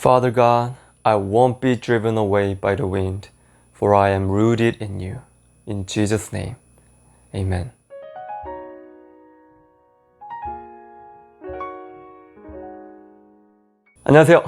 Father God, I won't be driven away by the wind, for I am rooted in you. In Jesus' name, amen. 안녕하세요.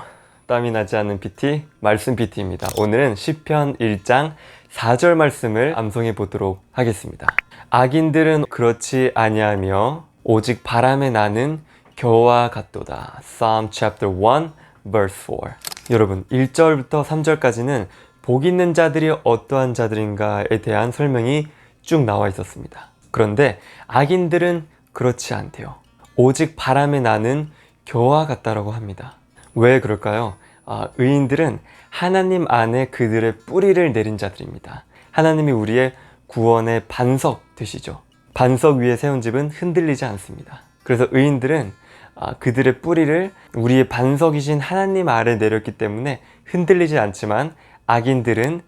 땀이 나지 않는 PT, 말씀 PT입니다. 오늘은 시편 1장 4절 말씀을 암송해 보도록 하겠습니다. 악인들은 그렇지 아니하며 오직 바람에 나는 겨와 같도다. Psalm chapter 1 verse 4. 여러분, 1절부터 3절까지는 복 있는 자들이 어떠한 자들인가에 대한 설명이 쭉 나와 있었습니다. 그런데 악인들은 그렇지 않대요. 오직 바람에 나는 겨와 같다라고 합니다. 왜 그럴까요? 아, 의인들은 하나님 안에 그들의 뿌리를 내린 자들입니다. 하나님이 우리의 구원의 반석 되시죠. 반석 위에 세운 집은 흔들리지 않습니다. 그래서 의인들은 아, 그들의 뿌리를 우리의 반석이신 하나님 아래 내렸기 때문에 흔들리지 않지만 악인들은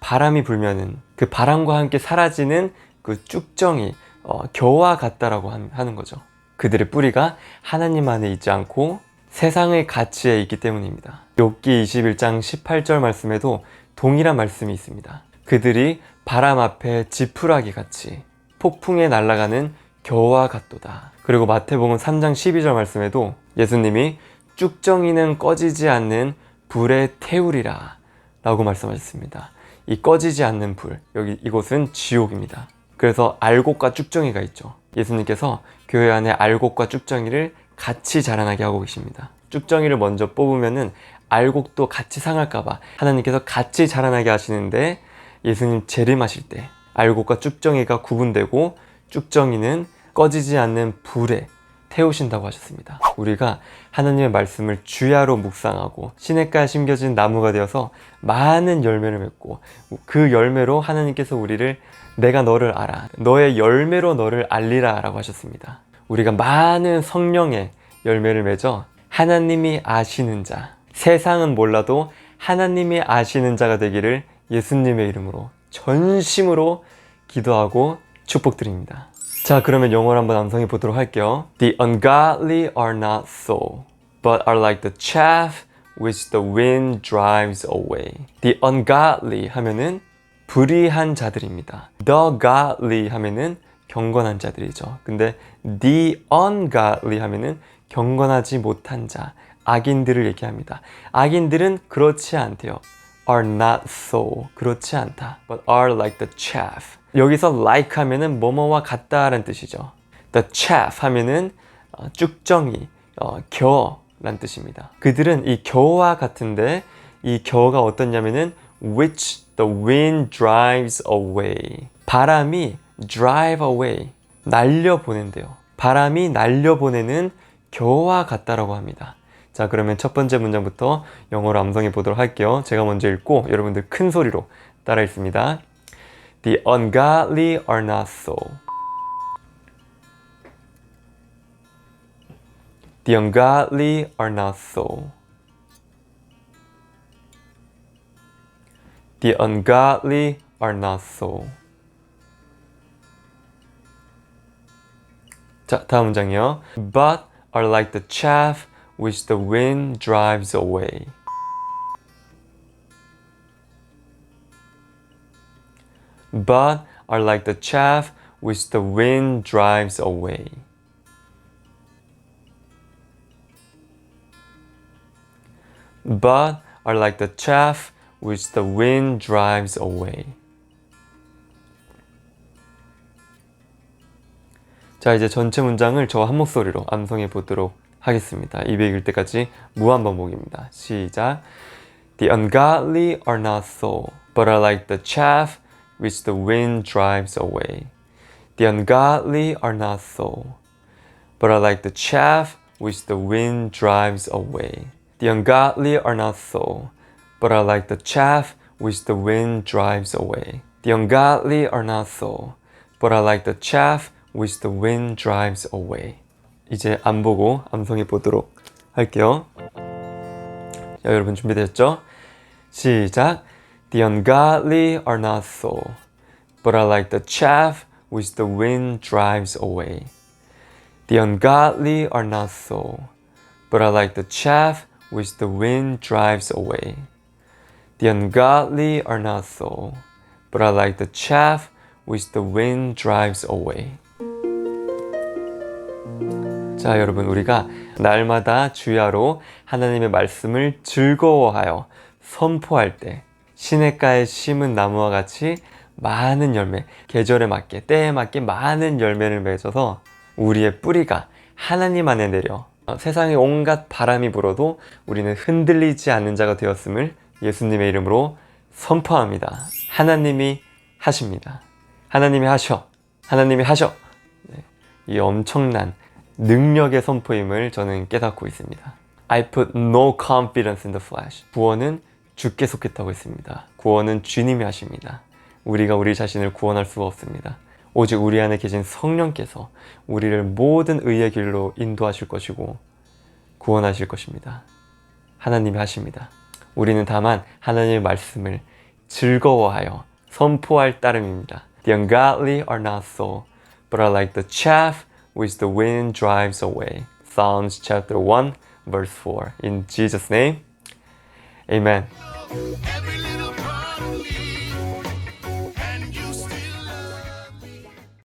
바람이 불면은 그 바람과 함께 사라지는 그 쭉정이 어, 겨와 같다라고 하는 거죠. 그들의 뿌리가 하나님 안에 있지 않고 세상의 가치에 있기 때문입니다. 욥기 21장 18절 말씀에도 동일한 말씀이 있습니다. 그들이 바람 앞에 지푸라기 같이 폭풍에 날아가는 겨와 같도다. 그리고 마태복음 3장 12절 말씀에도 예수님이 쭉정이는 꺼지지 않는 불의 태울이라 라고 말씀하셨습니다. 이 꺼지지 않는 불, 여기 이곳은 지옥입니다. 그래서 알곡과 쭉정이가 있죠. 예수님께서 교회 안에 알곡과 쭉정이를 같이 자라나게 하고 계십니다. 쭉정이를 먼저 뽑으면은 알곡도 같이 상할까봐 하나님께서 같이 자라나게 하시는데 예수님 재림하실 때 알곡과 쭉정이가 구분되고 쭉정이는 꺼지지 않는 불에 태우신다고 하셨습니다. 우리가 하나님의 말씀을 주야로 묵상하고 시냇가에 심겨진 나무가 되어서 많은 열매를 맺고 그 열매로 하나님께서 우리를 내가 너를 알아 너의 열매로 너를 알리라 라고 하셨습니다. 우리가 많은 성령의 열매를 맺어 하나님이 아시는 자, 세상은 몰라도 하나님이 아시는 자가 되기를 예수님의 이름으로 전심으로 기도하고 축복드립니다. 자, 그러면 영어로 한번 암송해 보도록 할게요. The ungodly are not so, but are like the chaff which the wind drives away. The ungodly 하면은 불의한 자들입니다. The godly 하면은 경건한 자들이죠. 근데 the ungodly 하면은 경건하지 못한 자, 악인들을 얘기합니다. 악인들은 그렇지 않대요. Are not so. 그렇지 않다. but are like the chaff. 여기서 like 하면은 뭐뭐와 같다 라는 뜻이죠. the chaff 하면은 어, 쭉정이, 어, 겨란 뜻입니다. 그들은 이 겨와 같은데 이 겨가 어떻냐면은 which the wind drives away. 바람이 drive away. 날려보낸대요. 바람이 날려보내는 겨와 같다라고 합니다. 자, 그러면 첫 번째 문장부터 영어로 암송해 보도록 할게요. 제가 먼저 읽고 여러분들 큰 소리로 따라 읽습니다. The ungodly are not so. The ungodly are not so. The ungodly are not so. 자, 다음 문장이요. But are like the chaff which the wind drives away. But are like the chaff which the wind drives away. But are like the chaff which the wind drives away. 자, 이제 전체 문장을 저와 한 목소리로 암송해 보도록 하겠습니다. 200일 때까지 무한 반복입니다. 시작. The ungodly are not so, but are like the chaff which the wind drives away. The ungodly are not so, but are like the chaff which the wind drives away. The ungodly are not so, but are like the chaff which the wind drives away. The ungodly are not so, but are like the chaff which the wind drives away. 이제 안 보고 암송해 보도록 할게요. 자, 여러분 준비되셨죠? 시작. The ungodly are not so, but are like the chaff which the wind drives away. The ungodly are not so, but are like the chaff which the wind drives away. The ungodly are not so, but are like the chaff which the wind drives away. 자, 여러분, 우리가 날마다 주야로 하나님의 말씀을 즐거워하여 선포할 때 시냇가에 심은 나무와 같이 많은 열매, 계절에 맞게, 때에 맞게 많은 열매를 맺어서 우리의 뿌리가 하나님 안에 내려 어, 세상에 온갖 바람이 불어도 우리는 흔들리지 않는 자가 되었음을 예수님의 이름으로 선포합니다. 하나님이 하십니다. 하나님이 하셔. 하나님이 하셔. 네, 이 엄청난 능력의 선포임을 저는 깨닫고 있습니다. I put no confidence in the flesh. 구원은 주께 속했다고 했습니다. 구원은 주님이 하십니다. 우리가 우리 자신을 구원할 수가 없습니다. 오직 우리 안에 계신 성령께서 우리를 모든 의의 길로 인도하실 것이고 구원하실 것입니다. 하나님이 하십니다. 우리는 다만 하나님의 말씀을 즐거워하여 선포할 따름입니다. The ungodly are not so, but are like the chaff which the wind drives away. Psalms chapter 1 verse 4. In Jesus name. Amen.